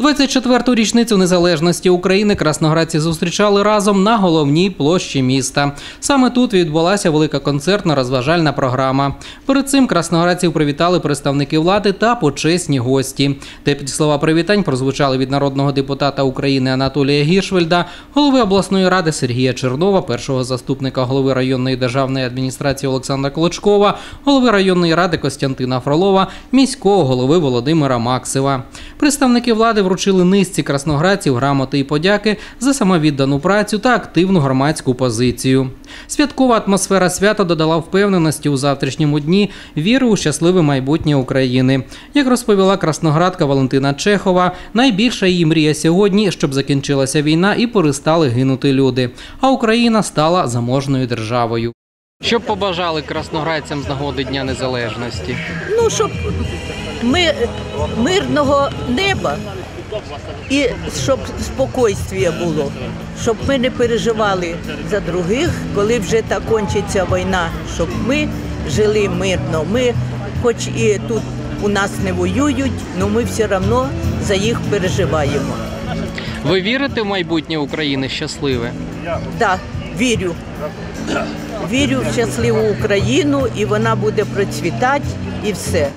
24-ту річницю незалежності України красноградці зустрічали разом на головній площі міста. Саме тут відбулася велика концертно-розважальна програма. Перед цим красноградців привітали представники влади та почесні гості. Теплі слова привітань прозвучали від народного депутата України Анатолія Гіршвельда, голови обласної ради Сергія Чернова, першого заступника голови районної державної адміністрації Олександра Клочкова, голови районної ради Костянтина Фролова, міського голови Володимира Максива. Представники влади вручили низці красноградців грамоти і подяки за самовіддану працю та активну громадську позицію. Святкова атмосфера свята додала впевненості у завтрашньому дні віри у щасливе майбутнє України. Як розповіла красноградка Валентина Чехова, найбільша її мрія сьогодні, щоб закінчилася війна і перестали гинути люди. А Україна стала заможною державою. Що б побажали красноградцям з нагоди Дня Незалежності? Ну, щоб ми, мирного неба і щоб спокійствія було, щоб ми не переживали за других, коли вже та кончиться війна, щоб ми жили мирно. Ми, хоч і тут у нас не воюють, але ми все одно за їх переживаємо. Ви вірите в майбутнє України щасливе? Так, вірю. Вірю в щасливу Україну, і вона буде процвітати, і все.